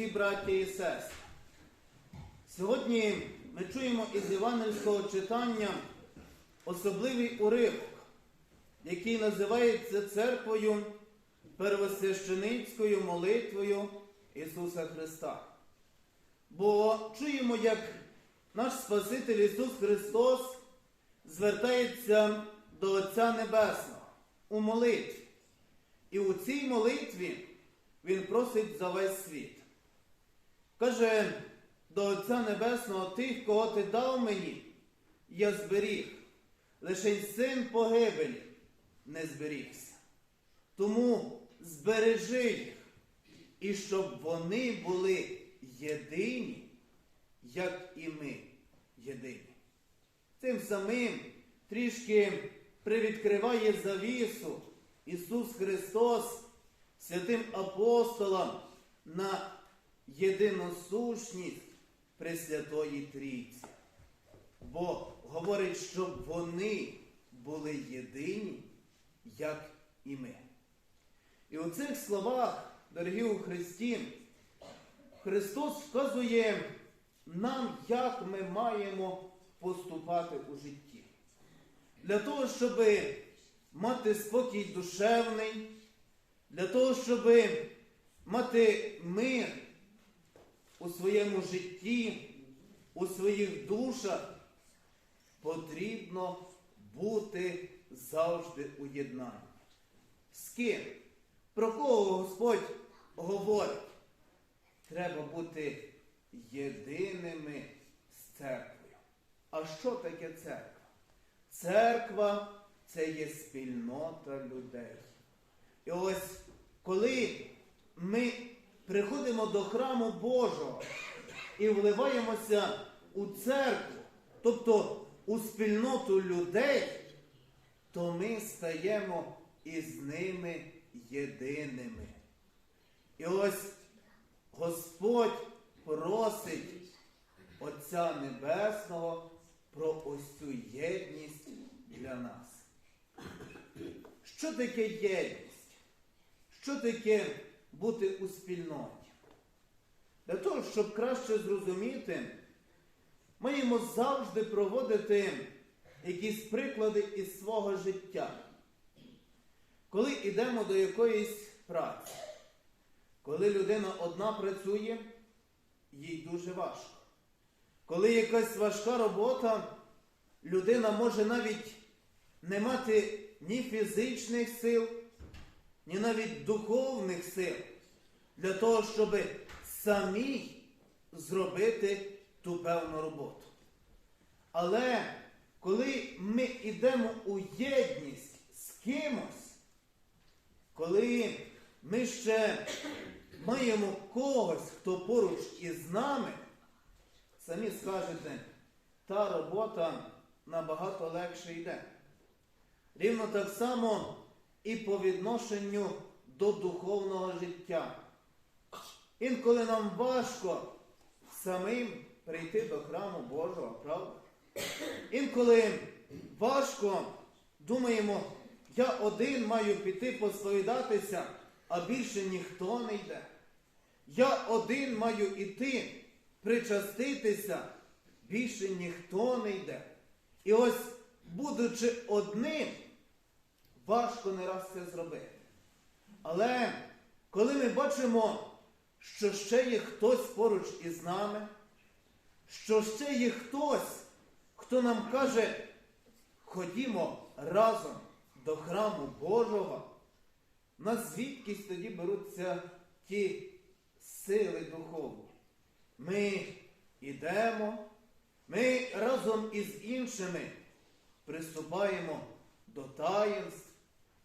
Христі, браття і сестри, сьогодні ми чуємо із Євангельського читання особливий уривок, який називається церквою первосвященицькою молитвою Ісуса Христа. Бо чуємо, як наш Спаситель Ісус Христос звертається до Отця Небесного у молитві. І у цій молитві Він просить за весь світ. Каже до Отця Небесного, тих, кого ти дав мені, я зберіг. Лише й син погибелі не зберігся. Тому збережи їх, і щоб вони були єдині, як і ми єдині. Тим самим трішки привідкриває завісу Ісус Христос святим апостолам на єдиносушність Пресвятої Трійці. Бо говорить, щоб вони були єдині, як і ми. І у цих словах, дорогі у Христі, Христос вказує нам, як ми маємо поступати у житті. Для того, щоб мати спокій душевний, для того, щоб мати мир у своєму житті, у своїх душах, потрібно бути завжди у єднанні. З ким? Про кого Господь говорить? Треба бути єдиними з церквою. А що таке церква? Церква це є спільнота людей. І ось коли ми приходимо до храму Божого і вливаємося у церкву, тобто у спільноту людей, то ми стаємо із ними єдиними. І ось Господь просить Отця Небесного про ось цю єдність для нас. Що таке єдність? Що таке бути у спільноті? Для того, щоб краще зрозуміти, маємо завжди проводити якісь приклади із свого життя. Коли йдемо до якоїсь праці, коли людина одна працює, їй дуже важко. Коли якась важка робота, людина може навіть не мати ні фізичних сил, ні навіть духовних сил для того, щоб самій зробити ту певну роботу. Але коли ми йдемо у єдність з кимось, коли ми ще маємо когось, хто поруч із нами, самі скажете, та робота набагато легше йде. Рівно так само і по відношенню до духовного життя. Інколи нам важко самим прийти до храму Божого, правда? Інколи важко думаємо, я один маю піти посповідатися, а більше ніхто не йде. Я один маю іти причаститися, більше ніхто не йде. І ось, будучи одним, важко не раз це зробити. Але коли ми бачимо, що ще є хтось поруч із нами, що ще є хтось, хто нам каже, ходімо разом до храму Божого, нас звідкись тоді беруться ті сили духовні. Ми йдемо, ми разом із іншими приступаємо до таїнств,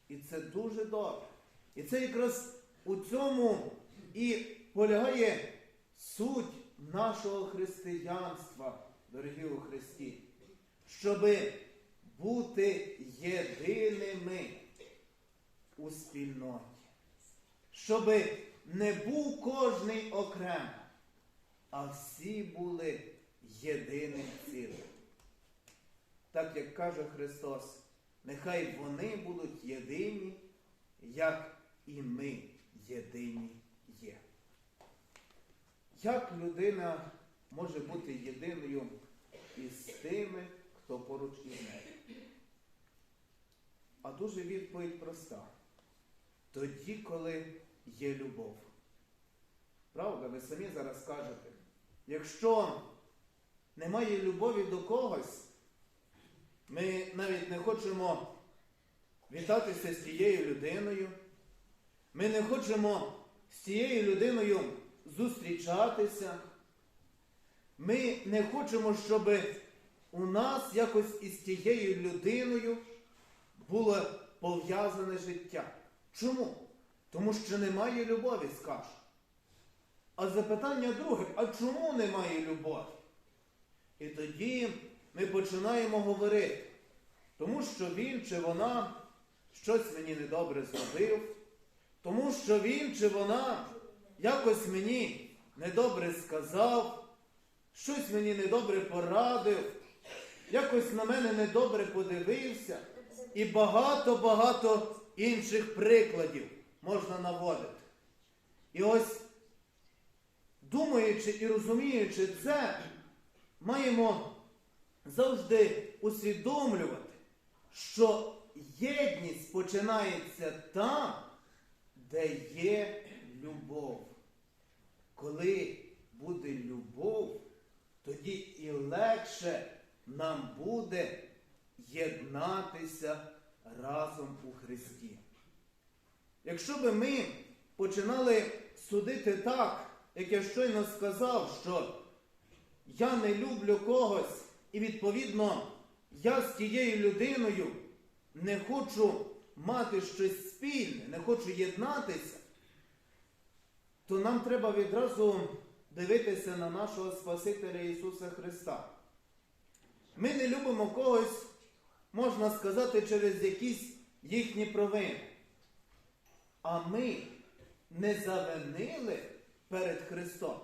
і це дуже добре. І це якраз у цьому і полягає суть нашого християнства, дорогі у Христі, щоби бути єдиними у спільноті, щоби не був кожний окремо, а всі були єдиним цілим. Так як каже Христос, нехай вони будуть єдині, як і ми єдині є. Як людина може бути єдиною із тими, хто поруч із нею? А дуже відповідь проста. Тоді, коли є любов. Правда, ви самі зараз кажете, якщо немає любові до когось, ми навіть не хочемо вітатися з тією людиною, ми не хочемо з тією людиною зустрічатися, ми не хочемо, щоб у нас якось із тією людиною було пов'язане життя. Чому? Тому що немає любові, скаже. А запитання друге, а чому немає любові? І тоді ми починаємо говорити, тому що він чи вона щось мені недобре зробив, тому що він чи вона якось мені недобре сказав, щось мені недобре порадив, якось на мене недобре подивився, і багато-багато інших прикладів можна наводити. І ось, думаючи і розуміючи це, маємо завжди усвідомлювати, що єдність починається там, де є любов. Коли буде любов, тоді і легше нам буде єднатися разом у Христі. Якщо би ми починали судити так, як я щойно сказав, що я не люблю когось, і відповідно я з тією людиною не хочу мати щось спільне, не хочу єднатися, то нам треба відразу дивитися на нашого Спасителя Ісуса Христа. Ми не любимо когось, можна сказати, через якісь їхні провини. А ми не завинили перед Христом.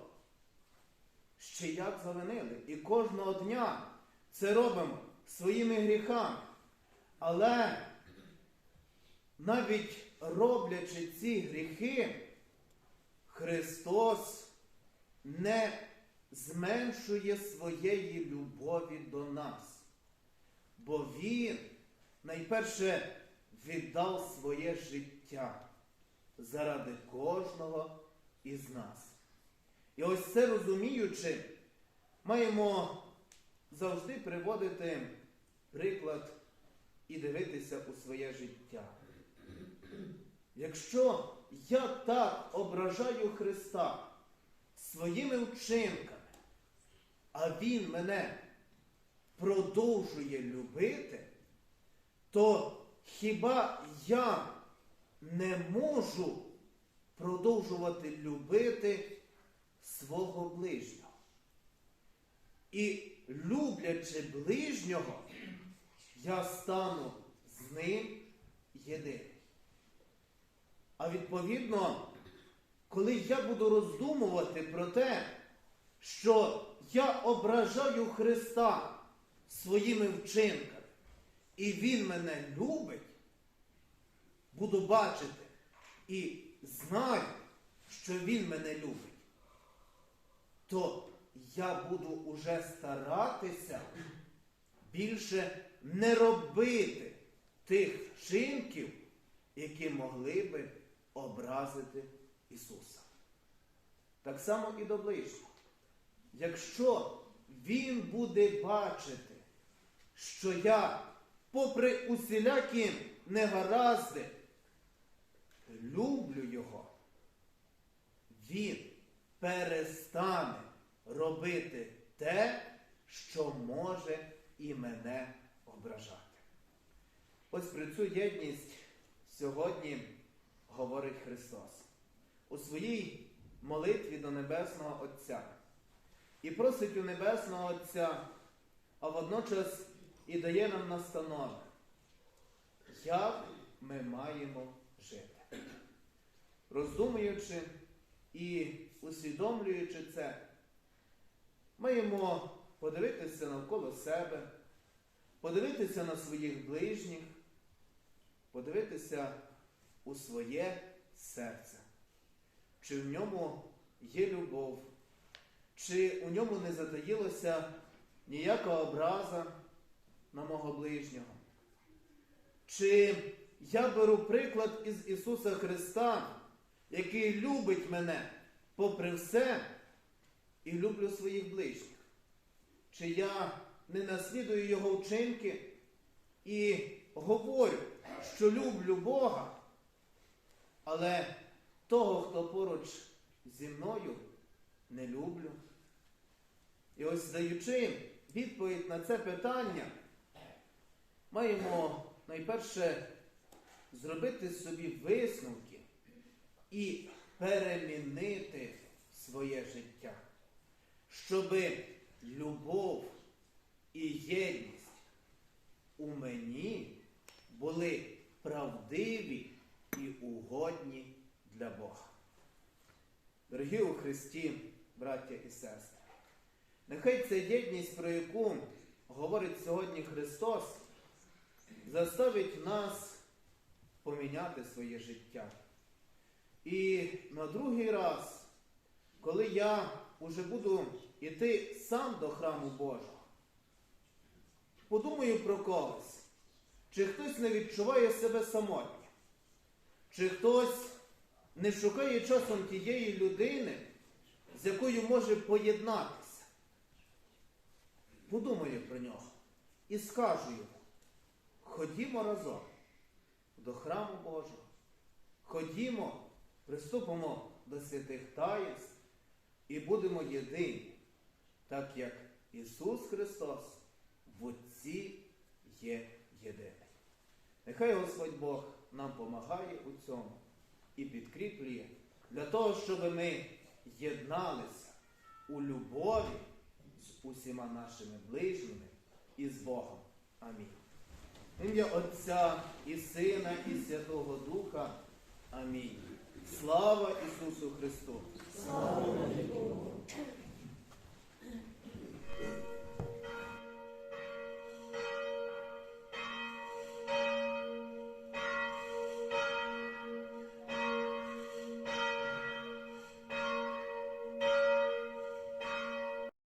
Ще як завинили. І кожного дня це робимо своїми гріхами. Але навіть роблячи ці гріхи, Христос не зменшує своєї любові до нас. Бо Він найперше віддав своє життя заради кожного із нас. І ось це розуміючи, маємо завжди приводити приклад і дивитися у своє життя. Якщо я так ображаю Христа своїми вчинками, а Він мене продовжує любити, то хіба я не можу продовжувати любити свого ближнього? І люблячи ближнього, я стану з ним єдиним. А відповідно, коли я буду роздумувати про те, що я ображаю Христа своїми вчинками, і Він мене любить, буду бачити і знаю, що Він мене любить, то я буду уже старатися більше не робити тих вчинків, які могли би образити Ісуса. Так само і до ближнього. Якщо Він буде бачити, що я, попри усілякі негаразди, люблю Його, Він перестане робити те, що може і мене ображати. Ось про цю єдність сьогодні говорить Христос у своїй молитві до Небесного Отця. І просить у Небесного Отця, а водночас і дає нам настанови, як ми маємо жити. Роздумуючи і усвідомлюючи це, маємо подивитися навколо себе, подивитися на своїх ближніх подивитися у своє серце, чи в ньому є любов, чи у ньому не затаїлося ніяка образа на мого ближнього. Чи я беру приклад із Ісуса Христа, який любить мене попри все і люблю своїх ближніх? Чи я не наслідую Його вчинки і говорю, що люблю Бога, але того, хто поруч зі мною, не люблю? І ось здаючи відповідь на це питання, маємо найперше зробити собі висновки і перемінити своє життя, щоби любов і єдність у мені були правдиві і угодні для Бога. Дорогі у Христі, браття і сестри, нехай ця єдність, про яку говорить сьогодні Христос, заставить нас поміняти своє життя. І на другий раз, коли я уже буду йти сам до храму Божого, подумаю про когось, чи хтось не відчуває себе самотнім, чи хтось не шукає часом тієї людини, з якою може поєднатися. Подумаю про нього і скажу йому, ходімо разом до храму Божого. Ходімо, приступимо до святих таїнств і будемо єдині, так як Ісус Христос в Отці є єдиний. Нехай Господь Бог нам помагає у цьому і підкріплює для того, щоб ми єдналися у любові з усіма нашими ближніми і з Богом. Амінь. Ім'я Отця і Сина, і Святого Духа. Амінь. Слава Ісусу Христу! Слава Богу!